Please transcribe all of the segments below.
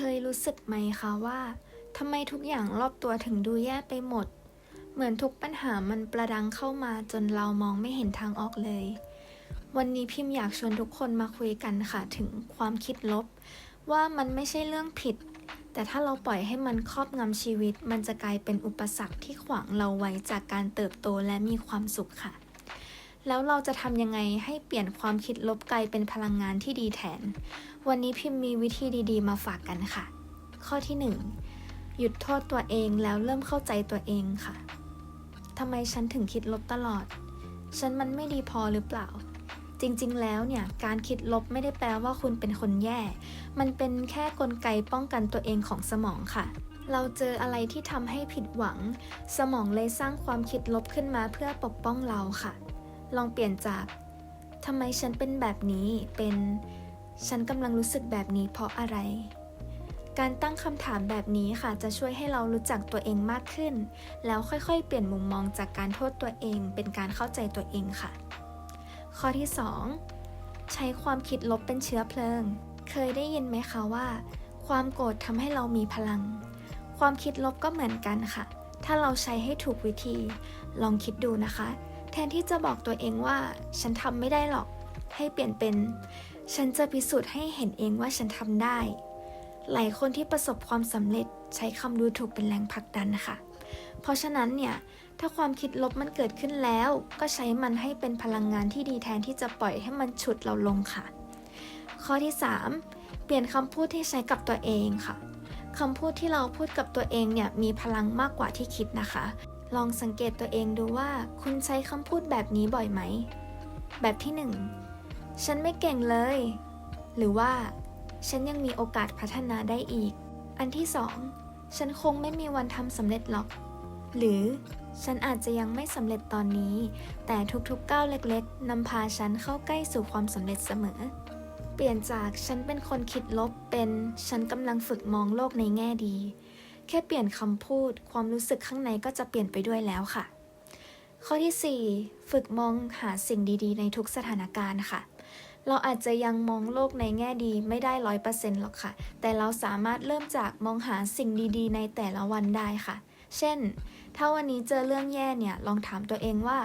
เคยรู้สึกไหมคะว่าทำไมทุกอย่างรอบตัวถึงดูแย่ไปหมด เหมือนทุกปัญหามันประดังเข้ามาจนเรามองไม่เห็นทางออกเลย วันนี้พิมพ์อยากชวนทุกคนมาคุยกันค่ะถึงความคิดลบ ว่ามันไม่ใช่เรื่องผิด แต่ถ้าเราปล่อยให้มันครอบงำชีวิต มันจะกลายเป็นอุปสรรคที่ขวางเราไว้จากการเติบโตและมีความสุขค่ะ แล้วเราจะทำยังไงให้เปลี่ยนความคิดลบกลายเป็นพลังงานที่ดีแทน วันนี้พิมพ์มีวิธีดีๆ มาฝากกันค่ะ ข้อที่ 1 หยุดโทษตัวเองแล้วเริ่มเข้าใจตัวเองค่ะทำไมฉันถึงคิดลบตลอด ฉันมันไม่ดีพอหรือเปล่า จริงๆ แล้วเนี่ย การคิดลบไม่ได้แปลว่าคุณเป็นคนแย่ มันเป็นแค่กลไกป้องกันตัวเองของสมองค่ะเราเจออะไรที่ทำให้ผิดหวัง สมองเลยสร้างความคิดลบขึ้นมาเพื่อปกป้องเราค่ะ ลองเปลี่ยนจากทำไมฉันเป็นแบบนี้เป็นฉันกำลังรู้สึกแบบนี้เพราะอะไร การตั้งคำถามแบบนี้ค่ะจะช่วยให้เรารู้จักตัวเองมากขึ้น แล้วค่อยๆ เปลี่ยนมุมมองจากการโทษตัวเอง เป็นการเข้าใจตัวเองค่ะ ข้อที่ 2 ใช้ความคิดลบเป็นเชื้อเพลิง เคยได้ยินไหมคะว่า ความโกรธทำให้เรามีพลัง ความคิดลบก็เหมือนกันค่ะ ถ้าเราใช้ให้ถูกวิธี ลองคิดดูนะคะ แทนที่จะบอกตัวเองว่า ฉันทำไม่ได้หรอก ให้เปลี่ยนเป็น ฉันจะพิสูจน์ให้เห็นเองว่าฉันทำได้ หลายคนที่ประสบความสำเร็จใช้คำดูถูกเป็นแรงผลักดันค่ะ เพราะฉะนั้นเนี่ย ถ้าความคิดลบมันเกิดขึ้นแล้ว ก็ใช้มันให้เป็นพลังงานที่ดีแทนที่จะปล่อยให้มันฉุดเราลงค่ะ ข้อที่ 3 เปลี่ยนคำพูดที่ใช้กับตัวเองค่ะคำพูดที่เราพูดกับตัวเองเนี่ยมีพลังมากกว่าที่คิดนะคะ ลองสังเกตตัวเองดูว่าคุณใช้คำพูดแบบนี้บ่อยไหม แบบที่ 1 ฉันไม่เก่งเลย หรือว่า ฉันยังมีโอกาสพัฒนาได้อีก อันที่ 2 ฉันคงไม่มีวันทำสำเร็จหรอก หรือฉันอาจจะยังไม่สำเร็จตอนนี้ แต่ทุกๆก้าวเล็กๆนำพาฉันเข้าใกล้สู่ความสำเร็จเสมอ เปลี่ยนจากฉันเป็นคนคิดลบเป็น ฉันกำลังฝึกมองโลกในแง่ดี แค่เปลี่ยนคำพูด ความรู้สึกข้างในก็จะเปลี่ยนไปด้วยแล้วค่ะ ข้อที่ 4 ฝึกมองหาสิ่งดีๆ ในทุกสถานการณ์ค่ะ เราอาจจะยังมองโลกในแง่ดีไม่ได้ร้อยเปอร์เซ็นต์หรอกค่ะ แต่เราสามารถเริ่มจากมองหาสิ่งดีๆ ในแต่ละวันได้ค่ะ เช่น ถ้าวันนี้เจอเรื่องแย่เนี่ย ลองถามตัวเองว่า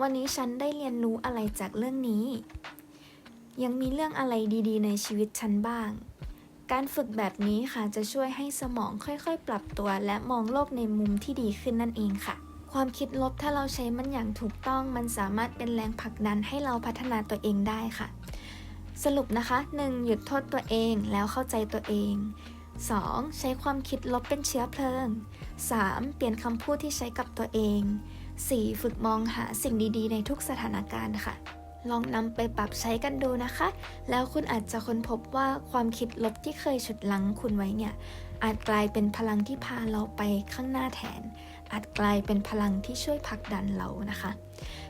วันนี้ฉันได้เรียนรู้อะไรจากเรื่องนี้ ยังมีเรื่องอะไรดีๆ ในชีวิตฉันบ้าง การฝึกแบบนี้ค่ะจะช่วยให้สมองค่อยๆ ปรับตัว และมองโลกในมุมที่ดีขึ้นนั่นเองค่ะ ความคิดลบถ้าเราใช้มันอย่างถูกต้อง มันสามารถเป็นแรงผลักดันให้เราพัฒนาตัวเองได้ค่ะ สรุปนะคะ 1. หยุดโทษตัวเองแล้วเข้าใจตัวเอง 2. ใช้ความคิดลบเป็นเชื้อเพลิง 3. เปลี่ยนคำพูดที่ใช้กับตัวเอง 4. ฝึกมองหาสิ่งดีๆ ในทุกสถานการณ์ค่ะ ลองนำไปปรับใช้กันดูนะคะ แล้วคุณอาจจะค้นพบว่าความคิดลบที่เคยฉุดลังคุณไว้เนี่ย อาจกลายเป็นพลังที่พาเราไปข้างหน้าแทน อาจกลายเป็นพลังที่ช่วยผลักดันเรานะคะ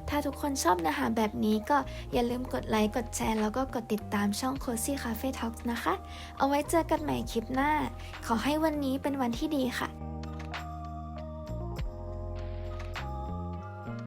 ถ้าทุกคนชอบเนื้อหาแบบนี้ก็อย่าลืมกดไลค์ กดแชร์ แล้วก็กดติดตามช่อง Cozy Cafe Talks นะคะ เอาไว้เจอกันใหม่คลิปหน้า ขอให้วันนี้เป็นวันที่ดีค่ะ